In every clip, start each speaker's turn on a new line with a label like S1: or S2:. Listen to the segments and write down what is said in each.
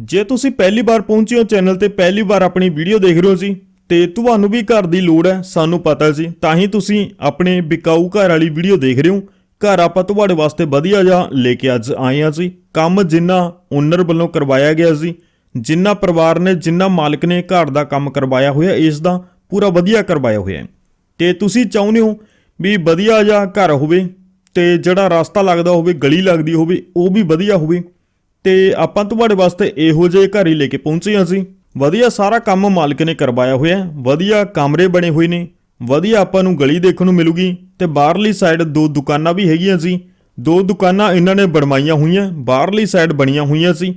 S1: ਜੇ ਤੁਸੀਂ ਪਹਿਲੀ ਵਾਰ ਪਹੁੰਚੇ ਹੋ ਚੈਨਲ ਤੇ ਪਹਿਲੀ ਵਾਰ ਆਪਣੀ ਵੀਡੀਓ ਦੇਖ ਰਹੇ ਹੋ ਜੀ, ਤੇ ਤੁਹਾਨੂੰ ਵੀ ਘਰ ਦੀ ਲੋੜ ਹੈ, ਸਾਨੂੰ ਪਤਾ ਜੀ, ਤਾਂ ਹੀ ਤੁਸੀਂ ਆਪਣੇ ਵਿਕਾਊ ਘਰ ਵਾਲੀ ਵੀਡੀਓ ਦੇਖ ਰਹੇ ਹੋ। ਘਰ ਆਪਾਂ ਤੁਹਾਡੇ ਵਾਸਤੇ ਵਧੀਆ ਜਿਹਾ ਲੈ ਕੇ ਅੱਜ ਆਏ ਹਾਂ ਜੀ। ਕੰਮ ਜਿੰਨਾ ਓਨਰ ਵੱਲੋਂ ਕਰਵਾਇਆ ਗਿਆ ਜੀ, ਜਿੰਨਾ ਪਰਿਵਾਰ ਨੇ, ਜਿੰਨਾ ਮਾਲਕ ਨੇ ਘਰ ਦਾ ਕੰਮ ਕਰਵਾਇਆ ਹੋਇਆ, ਇਸ ਦਾ ਪੂਰਾ ਵਧੀਆ ਕਰਵਾਇਆ ਹੋਇਆ ਹੈ। ਤੇ ਤੁਸੀਂ ਚਾਹੁੰਦੇ ਹੋ ਵੀ ਵਧੀਆ ਜਿਹਾ ਘਰ ਹੋਵੇ, ਤੇ ਜਿਹੜਾ ਰਸਤਾ ਲੱਗਦਾ ਹੋਵੇ, ਗਲੀ ਲੱਗਦੀ ਹੋਵੇ, ਉਹ ਵੀ ਵਧੀਆ ਹੋਵੇ ਤੇ ਆਪਾਂ ਤੁਹਾਡੇ ਵਾਸਤੇ ਇਹੋ ਜਿਹੇ ਘਰ ਹੀ ਲੈ ਕੇ ਪਹੁੰਚੇ ਹਾਂ ਅਸੀਂ ਵਧੀਆ ਸਾਰਾ ਕੰਮ ਮਾਲਕ ਨੇ ਕਰਵਾਇਆ ਹੋਇਆ ਵਧੀਆ ਕਮਰੇ ਬਣੇ ਹੋਏ ਨੇ। ਵਧੀਆ ਆਪਾਂ ਨੂੰ ਗਲੀ ਦੇਖਣ ਨੂੰ ਮਿਲੂਗੀ ਤੇ ਬਾਹਰਲੀ ਸਾਈਡ ਦੋ ਦੁਕਾਨਾਂ ਵੀ ਹੈਗੀਆਂ ਸੀ ਦੋ ਦੁਕਾਨਾਂ ਇਹਨਾਂ ਨੇ ਬਣਵਾਈਆਂ ਹੋਈਆਂ, ਬਾਹਰਲੀ ਸਾਈਡ ਬਣੀਆਂ ਹੋਈਆਂ ਸੀ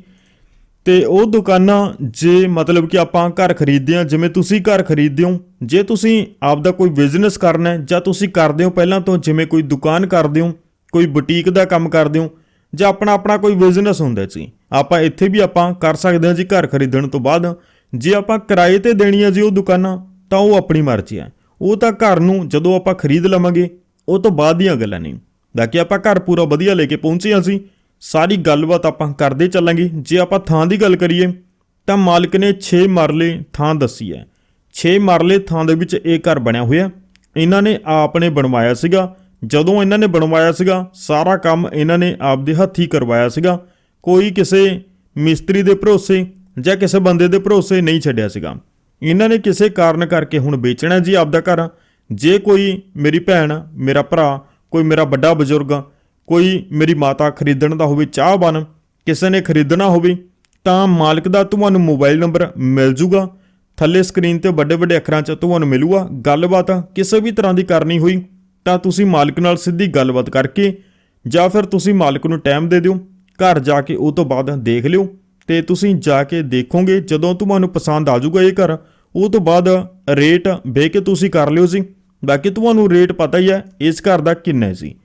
S1: ਤੇ ਉਹ ਦੁਕਾਨਾਂ ਜੇ ਮਤਲਬ ਕਿ ਆਪਾਂ ਘਰ ਖਰੀਦਦੇ ਹਾਂ, ਜਿਵੇਂ ਤੁਸੀਂ ਘਰ ਖਰੀਦਦੇ ਹੋ, ਜੇ ਤੁਸੀਂ ਆਪਦਾ ਕੋਈ ਬਿਜ਼ਨਸ ਕਰਨਾ ਹੈ ਜਾਂ ਤੁਸੀਂ ਕਰਦੇ ਹੋ ਪਹਿਲਾਂ ਤੋਂ, ਜਿਵੇਂ ਕੋਈ ਦੁਕਾਨ ਕਰਦੇ ਹੋ, ਕੋਈ ਬੁਟੀਕ ਦਾ ਕੰਮ ਕਰਦੇ ਹੋ ਜਾਂ ਆਪਣਾ ਆਪਣਾ ਕੋਈ ਬਿਜ਼ਨਸ ਹੁੰਦਾ ਸੀ ਆਪਾਂ ਇੱਥੇ ਵੀ ਆਪਾਂ ਕਰ ਸਕਦੇ ਹਾਂ ਜੀ ਘਰ ਖਰੀਦਣ ਤੋਂ ਬਾਅਦ। ਜੇ ਆਪਾਂ ਕਿਰਾਏ ਤੇ ਦੇਣੀ ਹੈ ਜੀ ਉਹ ਦੁਕਾਨਾਂ, ਤਾਂ ਉਹ ਆਪਣੀ ਮਰਜ਼ੀ ਹੈ ਉਹ ਤਾਂ ਘਰ ਨੂੰ ਜਦੋਂ ਆਪਾਂ ਖਰੀਦ ਲਵਾਂਗੇ, ਉਹ ਤੋਂ ਬਾਅਦ ਦੀਆਂ ਗੱਲਾਂ ਨਹੀਂ ਕਿ ਆਪਾਂ ਘਰ ਪੂਰਾ ਵਧੀਆ ਲੈ ਕੇ ਪਹੁੰਚੇ ਹਾਂ ਅਸੀਂ ਸਾਰੀ ਗੱਲਬਾਤ ਆਪਾਂ ਕਰਦੇ ਚੱਲਾਂਗੇ। ਜੇ ਆਪਾਂ ਥਾਂ ਦੀ ਗੱਲ ਕਰੀਏ, ਤਾਂ ਮਾਲਕ ਨੇ 6 ਮਰਲੇ ਥਾਂ ਦੱਸੀ ਹੈ। 6 ਮਰਲੇ ਥਾਂ ਦੇ ਵਿੱਚ ਇਹ ਘਰ ਬਣਿਆ ਹੋਇਆ। ਇਹਨਾਂ ਨੇ ਆਪ ਨੇ ਬਣਵਾਇਆ ਸੀਗਾ। ਜਦੋਂ ਇਹਨਾਂ ਨੇ ਬਣਵਾਇਆ ਸੀਗਾ, ਸਾਰਾ ਕੰਮ ਇਹਨਾਂ ਨੇ ਆਪਦੇ ਹੱਥੀਂ ਕਰਵਾਇਆ ਸੀਗਾ। ਕੋਈ ਕਿਸੇ ਮਿਸਤਰੀ ਦੇ ਭਰੋਸੇ ਜਾਂ ਕਿਸੇ ਬੰਦੇ ਦੇ ਭਰੋਸੇ ਨਹੀਂ ਛੱਡਿਆ ਸੀਗਾ। ਇਹਨਾਂ ਨੇ ਕਿਸੇ ਕਾਰਨ ਕਰਕੇ ਹੁਣ ਵੇਚਣਾ ਜੀ ਆਪਦਾ ਘਰ। ਜੇ ਕੋਈ ਮੇਰੀ ਭੈਣ, ਮੇਰਾ ਭਰਾ, ਕੋਈ ਮੇਰਾ ਵੱਡਾ ਬਜ਼ੁਰਗ, ਕੋਈ ਮੇਰੀ ਮਾਤਾ ਖਰੀਦਣ ਦਾ ਹੋਵੇ ਚਾਹ ਬਨ ਕਿਸੇ ਨੇ ਖਰੀਦਣਾ ਹੋਵੇ, ਤਾਂ ਮਾਲਕ ਦਾ ਤੁਹਾਨੂੰ ਮੋਬਾਈਲ ਨੰਬਰ ਮਿਲ ਜੂਗਾ। ਥੱਲੇ ਸਕਰੀਨ ਤੇ ਵੱਡੇ ਵੱਡੇ ਅੱਖਰਾਂ 'ਚ ਤੁਹਾਨੂੰ ਮਿਲੂਗਾ। ਗੱਲਬਾਤ ਕਿਸੇ ਵੀ ਤਰ੍ਹਾਂ ਦੀ ਕਰਨੀ ਹੋਈ ਤਾਂ ਤੁਸੀਂ ਮਾਲਕ ਨਾਲ ਸਿੱਧੀ ਗੱਲਬਾਤ ਕਰਕੇ ਜਾਂ ਫਿਰ ਤੁਸੀਂ ਮਾਲਕ ਨੂੰ ਟਾਈਮ ਦੇ ਦਿਓ, ਘਰ ਜਾ ਕੇ ਉਹ ਤੋਂ ਬਾਅਦ ਦੇਖ ਲਿਓ ਤੇ ਤੁਸੀਂ ਜਾ ਕੇ ਦੇਖੋਗੇ ਜਦੋਂ ਤੁਹਾਨੂੰ ਪਸੰਦ ਆ ਜਾਊਗਾ ਇਹ ਘਰ, ਉਹ ਤੋਂ ਬਾਅਦ ਰੇਟ ਵੇਖ ਕੇ ਤੁਸੀਂ ਕਰ ਲਿਓ ਸੀ ਬਾਕੀ ਤੁਹਾਨੂੰ ਰੇਟ ਪਤਾ ਹੀ ਹੈ, ਇਸ ਘਰ ਦਾ ਕਿੰਨਾ ਸੀ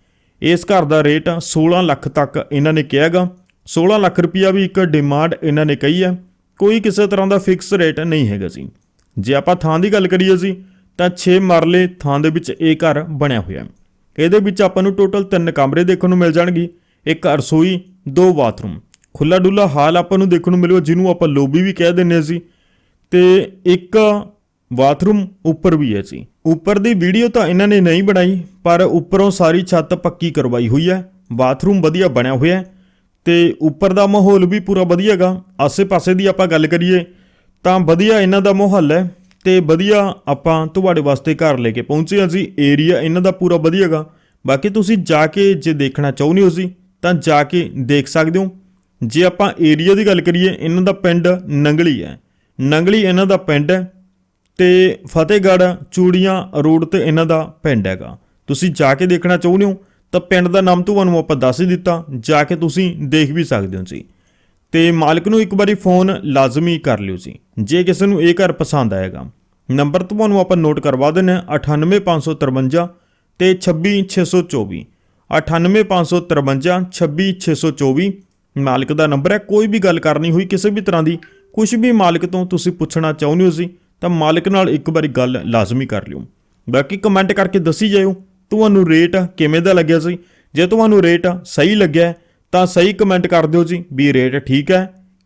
S1: ਇਸ ਘਰ ਦਾ ਰੇਟ 16 ਲੱਖ ਤੱਕ ਇਹਨਾਂ ਨੇ ਕਿਹਾਗਾ 16 ਲੱਖ ਰੁਪਿਆ ਵੀ ਇੱਕ ਡਿਮਾਂਡ ਇਹਨਾਂ ਨੇ ਕਹੀ ਹੈ। ਕੋਈ ਕਿਸੇ ਤਰ੍ਹਾਂ ਦਾ ਫਿਕਸ ਰੇਟ ਨਹੀਂ ਹੈਗਾ ਸੀ ਜੇ ਆਪਾਂ ਥਾਂ ਦੀ ਗੱਲ ਕਰੀਏ ਸੀ ਤਾਂ 6 ਮਰਲੇ ਥਾਂ ਦੇ ਵਿੱਚ ਇਹ ਘਰ ਬਣਿਆ ਹੋਇਆ ਹੈ। ਇਹਦੇ ਵਿੱਚ ਆਪਾਂ ਨੂੰ ਟੋਟਲ ਤਿੰਨ ਕਮਰੇ ਦੇਖਣ ਨੂੰ ਮਿਲ ਜਾਣਗੇ। ਇੱਕ ਰਸੋਈ, ਦੋ ਬਾਥਰੂਮ। ਖੁੱਲਾ ਡੁੱਲਾ ਹਾਲ ਆਪਾਂ ਨੂੰ ਦੇਖਣ ਨੂੰ ਮਿਲੂਗਾ ਜਿਹਨੂੰ ਆਪਾਂ ਲੋਬੀ ਵੀ ਕਹਿ ਦਿੰਨੇ ਸੀ ਤੇ ਇੱਕ ਬਾਥਰੂਮ ਉੱਪਰ ਵੀ ਹੈ ਜੀ। ਉੱਪਰ ਦੀ ਵੀਡੀਓ ਤਾਂ ਇਹਨਾਂ ਨੇ ਨਹੀਂ ਬਣਾਈ, ਪਰ ਉੱਪਰੋਂ ਸਾਰੀ ਛੱਤ ਪੱਕੀ ਕਰਵਾਈ ਹੋਈ ਹੈ। ਬਾਥਰੂਮ ਵਧੀਆ ਬਣਿਆ ਹੋਇਆ ਹੈ ਤੇ ਉੱਪਰ ਦਾ ਮਾਹੌਲ ਵੀ ਪੂਰਾ ਵਧੀਆ ਹੈਗਾ। ਆਸੇ-ਪਾਸੇ ਦੀ ਆਪਾਂ ਗੱਲ ਕਰੀਏ, ਤਾਂ ਵਧੀਆ ਇਹਨਾਂ ਦਾ ਮਾਹੌਲ ਹੈ। ਤੇ ਵਧੀਆ ਆਪਾਂ ਤੁਹਾਡੇ ਵਾਸਤੇ ਘਰ ਲੈ ਕੇ ਪਹੁੰਚੇ ਹਾਂ ਜੀ। ਏਰੀਆ ਇਹਨਾਂ ਦਾ ਪੂਰਾ ਵਧੀਆ ਹੈਗਾ ਬਾਕੀ ਤੁਸੀਂ ਜਾ ਕੇ ਜੇ ਦੇਖਣਾ ਚਾਹੁੰਦੇ ਹੋ ਜੀ, ਤਾਂ ਜਾ ਕੇ ਦੇਖ ਸਕਦੇ ਹੋ। ਜੇ ਆਪਾਂ ਏਰੀਆ ਦੀ ਗੱਲ ਕਰੀਏ, ਇਹਨਾਂ ਦਾ ਪਿੰਡ ਨੰਗਲੀ ਹੈ। ਨੰਗਲੀ ਇਹਨਾਂ ਦਾ ਪਿੰਡ ਹੈ ਤੇ ਫਤਿਹਗੜ੍ਹ ਚੂੜੀਆਂ ਰੋਡ ਤੇ ਇਹਨਾਂ ਦਾ ਪਿੰਡ ਹੈਗਾ। ਤੁਸੀਂ ਜਾ ਕੇ ਦੇਖਣਾ ਚਾਹੁੰਦੇ ਹੋ, ਤਾਂ ਪਿੰਡ ਦਾ ਨਾਮ ਤੁਹਾਨੂੰ ਆਪਾਂ ਦੱਸ ਹੀ ਦਿੱਤਾ। ਜਾ ਕੇ ਤੁਸੀਂ ਦੇਖ ਵੀ ਸਕਦੇ ਹੋ ਜੀ। ਤੇ ਮਾਲਕ ਨੂੰ ਇੱਕ ਵਾਰੀ ਫੋਨ ਲਾਜ਼ਮੀ ਕਰ ਲਿਓ ਜੀ, ਜੇ ਕਿਸੇ ਨੂੰ ਇਹ ਘਰ ਪਸੰਦ ਆਏਗਾ। ਨੰਬਰ ਤੁਹਾਨੂੰ ਆਪਾਂ ਨੋਟ ਕਰਵਾ ਦਿੰਦੇ ਹਾਂ 98553 ਤੇ 26624 98553 26624 ਮਾਲਕ ਦਾ ਨੰਬਰ ਹੈ, ਕੋਈ ਵੀ ਗੱਲ ਕਰਨੀ ਹੋਈ ਕਿਸੇ ਵੀ ਤਰ੍ਹਾਂ ਦੀ ਕੁਝ ਵੀ ਮਾਲਕ ਤੋਂ ਤੁਸੀਂ ਪੁੱਛਣਾ ਚਾਹੁੰਦੇ ਹੋ ਸੀ ਤਾਂ ਮਾਲਕ ਨਾਲ ਇੱਕ ਵਾਰੀ ਗੱਲ ਲਾਜ਼ਮੀ ਕਰ ਲਿਓ। ਬਾਕੀ ਕਮੈਂਟ ਕਰਕੇ ਦੱਸੀ ਜਾਇਓ, ਤੁਹਾਨੂੰ ਰੇਟ ਕਿਵੇਂ ਦਾ ਲੱਗਿਆ ਸੀ ਜੇ ਤੁਹਾਨੂੰ ਰੇਟ ਸਹੀ ਲੱਗਿਆ ਤਾਂ ਸਹੀ ਕਮੈਂਟ ਕਰ ਦਿਓ ਜੀ ਵੀ ਰੇਟ ਠੀਕ ਹੈ।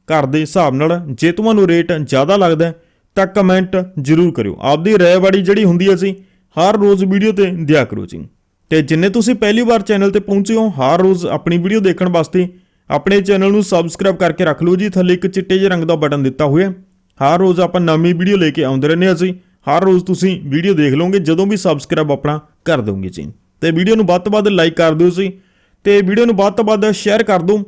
S1: ਘਰ ਦੇ ਹਿਸਾਬ ਨਾਲ ਜੇ ਤੁਹਾਨੂੰ ਰੇਟ ਜ਼ਿਆਦਾ ਲੱਗਦਾ ਤਾਂ ਕਮੈਂਟ ਜ਼ਰੂਰ ਕਰਿਓ। ਆਪਦੀ ਰਾਏ ਵਾੜੀ ਜਿਹੜੀ ਹੁੰਦੀ ਹੈ ਜੀ, ਹਰ ਰੋਜ਼ ਵੀਡੀਓ ਤੇ ਦਿਆ ਕਰੋ ਜੀ। ਤੇ ਜਿੰਨੇ ਤੁਸੀਂ ਪਹਿਲੀ ਵਾਰ ਚੈਨਲ ਤੇ ਪਹੁੰਚੇ ਹੋ, ਹਰ ਰੋਜ਼ ਆਪਣੀ ਵੀਡੀਓ ਦੇਖਣ ਵਾਸਤੇ ਆਪਣੇ ਚੈਨਲ ਨੂੰ ਸਬਸਕ੍ਰਾਈਬ ਕਰਕੇ ਰੱਖ ਲਓ ਜੀ। ਥੱਲੇ ਇੱਕ ਚਿੱਟੇ ਜਿਹੇ ਰੰਗ ਦਾ ਬਟਨ ਦਿੱਤਾ ਹੋਇਆ ਹਰ ਰੋਜ਼ ਆਪਾਂ ਨਵੀਂ ਵੀਡੀਓ ਲੈ ਕੇ ਆਉਂਦੇ ਰਹਿੰਦੇ ਹਾਂ ਅਸੀਂ ਹਰ ਰੋਜ਼ ਤੁਸੀਂ ਵੀਡੀਓ ਦੇਖ ਲਓਗੇ, ਜਦੋਂ ਵੀ ਸਬਸਕ੍ਰਾਈਬ ਆਪਣਾ ਕਰ ਦੋਗੇ ਜੀ। ਤੇ ਵੀਡੀਓ ਨੂੰ ਵੱਧ ਤੋਂ ਵੱਧ ਲਾਈਕ ਕਰ ਦਿਓ ਜੀ। ਤੇ ਵੀਡੀਓ ਨੂੰ ਵੱਧ ਤੋਂ ਵੱਧ ਸ਼ੇਅਰ ਕਰ ਦਿਓ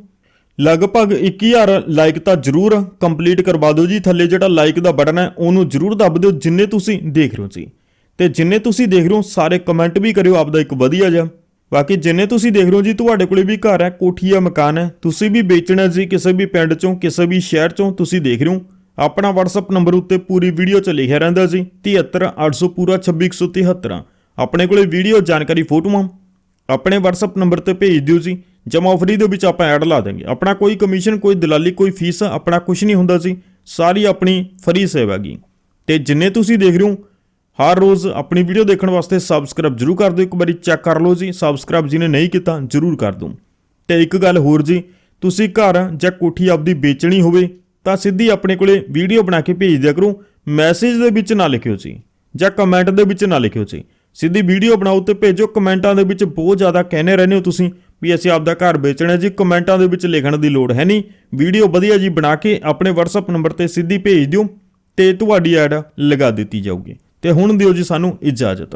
S1: ਲਗਭਗ 21000 ਲਾਈਕ ਤਾਂ ਜ਼ਰੂਰ ਕੰਪਲੀਟ ਕਰਵਾ ਦਿਓ ਜੀ। ਥੱਲੇ ਜਿਹੜਾ ਲਾਈਕ ਦਾ ਬਟਨ ਹੈ, ਉਹਨੂੰ ਜ਼ਰੂਰ ਦੱਬ ਦਿਓ, ਜਿੰਨੇ ਤੁਸੀਂ ਦੇਖ ਰਹੇ ਹੋ ਜੀ। ਤੇ ਜਿੰਨੇ ਤੁਸੀਂ ਦੇਖ ਰਹੇ ਹੋ, ਸਾਰੇ ਕਮੈਂਟ ਵੀ ਕਰਿਓ, ਆਪਦਾ ਇੱਕ ਵਧੀਆ ਜਿਹਾ। ਬਾਕੀ ਜਿੰਨੇ ਤੁਸੀਂ ਦੇਖ ਰਹੇ ਹੋ ਜੀ, ਤੁਹਾਡੇ ਕੋਲੇ ਵੀ ਘਰ ਹੈ, ਕੋਠੀ ਹੈ, ਮਕਾਨ ਹੈ। ਤੁਸੀਂ ਵੀ ਵੇਚਣਾ ਜੀ, ਕਿਸੇ ਵੀ ਪਿੰਡ ਚੋਂ, ਕਿਸੇ ਵੀ ਸ਼ਹਿਰ ਚੋਂ ਤੁਸੀਂ ਦੇਖ ਰਹੇ ਹੋ। ਆਪਣਾ WhatsApp ਨੰਬਰ ਉੱਤੇ ਪੂਰੀ ਵੀਡੀਓ 'ਚ ਲਿਖਿਆ ਰਹਿੰਦਾ ਜੀ 73800 ਪੂਰਾ 26173 ਆਪਣੇ ਕੋਲੇ ਵੀਡੀਓ ਜਾਣਕਾਰੀ ਫੋਟੋਆਂ। ਆਪਣੇ WhatsApp ਨੰਬਰ ਤੇ ਭੇਜ ਦਿਓ ਜੀ। ਜਮਾ ਫਰੀ ਦੇ ਵਿੱਚ ਆਪਾਂ ਐਡ ਲਾ ਦਾਂਗੇ ਆਪਣਾ ਕੋਈ ਕਮਿਸ਼ਨ ਕੋਈ ਦਲਾਲੀ, ਕੋਈ ਫੀਸ, ਆਪਣਾ ਕੁਝ ਨਹੀਂ ਹੁੰਦਾ ਜੀ। ਸਾਰੀ ਆਪਣੀ ਫਰੀ ਸੇਵਾ ਹੈਗੀ। ਤੇ ਜਿੰਨੇ ਤੁਸੀਂ ਦੇਖ ਰਹੇ ਹੋ, ਹਰ ਰੋਜ਼ ਆਪਣੀ ਵੀਡੀਓ ਦੇਖਣ ਵਾਸਤੇ ਸਬਸਕ੍ਰਾਈਬ ਜਰੂਰ ਕਰ ਦਿਓ। ਇੱਕ ਵਾਰੀ ਚੈੱਕ ਕਰ ਲਓ ਜੀ। ਸਬਸਕ੍ਰਾਈਬ ਜਿਹਨੇ ਨਹੀਂ ਕੀਤਾ, ਜਰੂਰ ਕਰ ਦਿਓ। ਤੇ ਇੱਕ ਗੱਲ ਹੋਰ ਜੀ, ਤੁਸੀਂ ਘਰ ਜਾਂ ਕੋਠੀ ਆਪਦੀ ਵੇਚਣੀ ਹੋਵੇ, ਤਾਂ ਸਿੱਧੀ ਆਪਣੇ ਕੋਲੇ ਵੀਡੀਓ ਬਣਾ ਕੇ ਭੇਜ ਦਿਆ ਕਰੋ। ਮੈਸੇਜ ਦੇ ਵਿੱਚ ਨਾ ਲਿਖਿਓ ਜੀ। ਜਾਂ ਕਮੈਂਟ ਦੇ ਵਿੱਚ ਨਾ ਲਿਖਿਓ ਜੀ। ਸਿੱਧੀ ਵੀਡੀਓ ਬਣਾਓ ਤੇ ਭੇਜੋ। ਕਮੈਂਟਾਂ ਦੇ ਵਿੱਚ ਬਹੁਤ ਜ਼ਿਆਦਾ ਕਹਿੰਦੇ ਰਹਿੰਦੇ ਹੋ ਤੁਸੀਂ ਵੀ ਅਸੀਂ ਆਪਦਾ ਘਰ ਵੇਚਣਾ ਜੀ। ਕਮੈਂਟਾਂ ਦੇ ਵਿੱਚ ਲਿਖਣ ਦੀ ਲੋੜ ਹੈ ਨਹੀਂ। ਵੀਡੀਓ ਵਧੀਆ ਜੀ ਬਣਾ ਕੇ ਆਪਣੇ WhatsApp ਨੰਬਰ ਤੇ ਸਿੱਧੀ ਭੇਜ ਦਿਓ ਤੇ ਤੁਹਾਡੀ ਐਡ ਲਗਾ ਦਿੱਤੀ ਜਾਊਗੀ। ਤੇ ਹੁਣ ਦਿਓ ਜੀ ਸਾਨੂੰ ਇਜਾਜ਼ਤ।